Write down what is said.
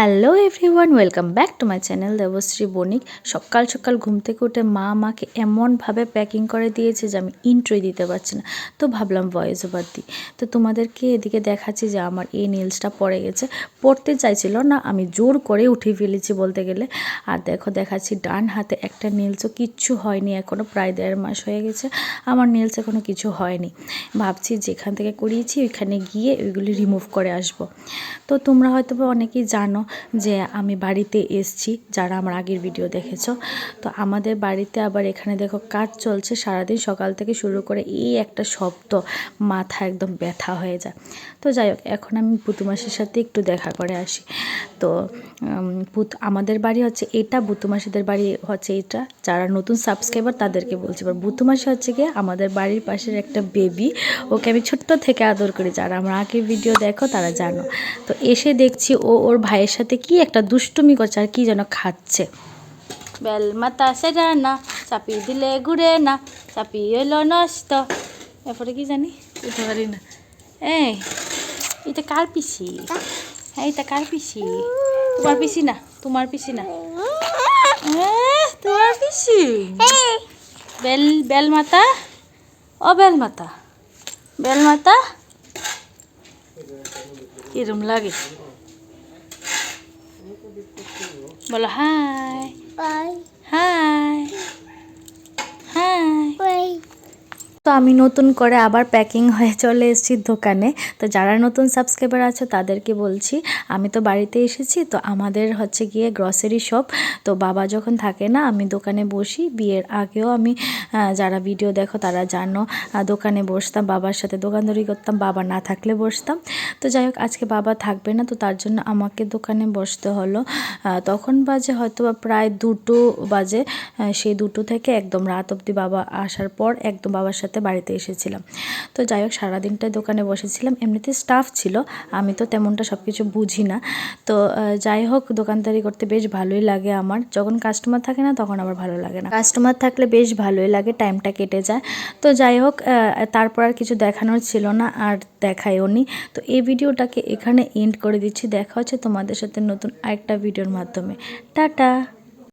Hello everyone welcome back to my channel Debashree Banik সকাল সকাল ঘুম থেকে উঠে মা আমাকে এমনভাবে প্যাকিং করে দিয়েছে যে আমি ইন্ট্রোই দিতে পারছি না। তো ভাবলাম ভয়েস ওভার দিই। তো তোমাদেরকে এদিকে দেখাচ্ছি যে আমার এই নীলসটা পড়ে গেছে। পড়তে চাইছিল না, আমি জোর করে উঠে ফেলেছি বলতে গেলে। আর দেখো, দেখাচ্ছি ডান হাতে একটা নেলসও কিচ্ছু হয়নি এখনও প্রায় দেড় মাস হয়ে গেছে। আমার নেলস এখনও কিছু হয়নি। ভাবছি যেখান থেকে করিয়েছি, ওইখানে গিয়ে ওইগুলি রিমুভ করে আসব। তো তোমরা হয়তো অনেকেই জানো যে আমি বাড়িতে এসছি, যারা আমার আগের ভিডিও দেখেছ। তো আমাদের বাড়িতে আবার এখানে দেখো কাজ চলছে, সারাদিন সকাল থেকে শুরু করে এই একটা শব্দ, মাথা একদম ব্যথা হয়ে যায়। তো যাই হোক, এখন আমি পুতুমাসির সাথে একটু দেখা করে আসি। তো পুত, আমাদের বাড়ি হচ্ছে এটা বুতুমাসিদের বাড়ি হচ্ছে এটা। যারা নতুন সাবস্ক্রাইবার তাদেরকে বলছি, এবার বুতুমাসি হচ্ছে গিয়ে আমাদের বাড়ির পাশের একটা বেবি ওকে আমি ছোট্ট থেকে আদর করি। যারা আমার আগের ভিডিও দেখো তারা জানো। তো এসে দেখছি ও ওর ভাইয়ের সাথে কি একটা দুষ্টুমি করছে আর কি যেন খাচ্ছে। বেল মাতা সেটা না চাপি দিলে ঘুরে না চাপি এলো নষ্ট। এরপরে কি জানি? বুঝতে পারি না। এই, এটা কার পিসি? হ্যাঁ এটা কার পিসি? তোমার পিসি না, তোমার পিসি না। তোমার পিসি? বেল বেল মাতা ও বেল মাতা বেল মাতা কিরম লাগে। Malahay. Bye. Hi. তো আমি নতুন করে আবার প্যাকিং হয়ে চলে এসেছি দোকানে। তো যারা নতুন সাবস্ক্রাইবার আছে, তাদেরকে বলছি, আমি তো বাড়িতে এসেছি, তো আমাদের হচ্ছে গিয়ে গ্রসারি শপ তো বাবা যখন থাকে না, আমি দোকানে বসি, বিয়ের আগেও আমি যারা ভিডিও দেখো, তারা জানো দোকানে বসতাম, বাবার সাথে দোকানদারি করতাম, বাবা না থাকলে বসতাম। তো যাই হোক, আজকে বাবা থাকবে না, তো তার জন্য আমাকে দোকানে বসতে হলো। তখন বাজে হয়তো প্রায় দুটো বাজে সেই দুটো থেকে একদম রাত অবধি বাবা আসার পর একদম বাবার সাথে বাড়িতে এসেছিলাম। তো যাই হোক সারাদিনটা দোকানে বসেছিলাম। এমনিতে স্টাফ ছিল, আমি তো তেমনটা সব কিছু বুঝি না। তো যাই হোক, দোকানদারি করতে বেশ ভালোই লাগে আমার। যখন কাস্টমার থাকে না, তখন আমার ভালো লাগে না। কাস্টমার থাকলে বেশ ভালোই লাগে টাইমটা কেটে যায়। তো যাই হোক তারপর আর কিছু দেখানোর ছিল না, আর দেখায়ও নি। তো এই ভিডিওটাকে এখানে এন্ড করে দিচ্ছি। দেখা হচ্ছে তোমাদের সাথে নতুন আরেকটা ভিডিওর মাধ্যমে। টাটা!